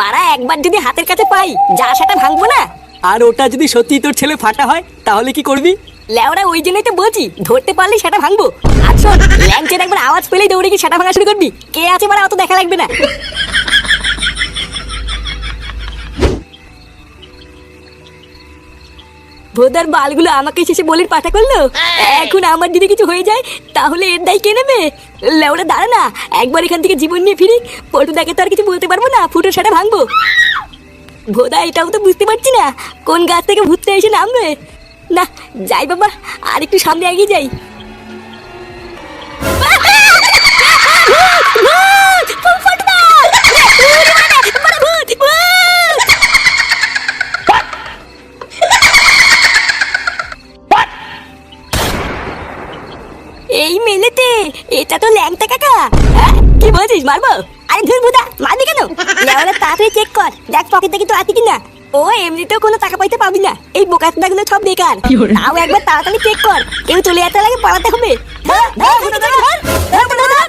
বাড়া একবার যদি হাতের কাছে পাই যা সেটা ভাঙবো না? আর ওটা যদি সত্যি তোর ছেলে ফাটা হয় তাহলে কি করবি? লেওরা ওই জন্যই তো বলছি ধরতে পারলে সেটা ভাঙবো। আর শোন ল্যাংচের একবার আওয়াজ পেলেই দৌড়ে গিয়ে সেটা ভাঙা শুরু করবি। কে আছে মানে অত দেখা লাগবে না। ভোদার বালগুলো আমাকে শেষে বলির পাঠা করল? এখন আমার যদি কিছু হয়ে যায় তাহলে এর দায় কে নেবে? লেওরা দাঁড়া না। একবার এখান থেকে জীবন নিয়ে ফিরি ফটো দেখে তো আর কিছু বলতে পারব না ফুটো সেটা ভাঙবো। ভোদা এটাও তো বুঝতে পারছি না কোন গাছ থেকে ভূতটা এসে নামবে? না যাই বাবা আর একটু সামনে এগিয়ে যাই। এই মেলেতে এটা তো ল্যাংটা কাকা হ্যাঁ? কি বলছিস মারবো আরে ধুর বুদা মারবি কেন লেওয়ালে তাড়াতাড়ি চেক কর দেখ পকেটে কিন্তু আছে কিনা ও এমনিতেও কোনো টাকা পয়সা পাবি না এই বোকাচোদা গুলো সব বেকার তাও একবার তাড়াতাড়ি চেক কর কেউ চলে যেতে লাগে পড়াতে হবে ধর, ধর, ধর, ধর, ধর, ধর, ধর, ধর।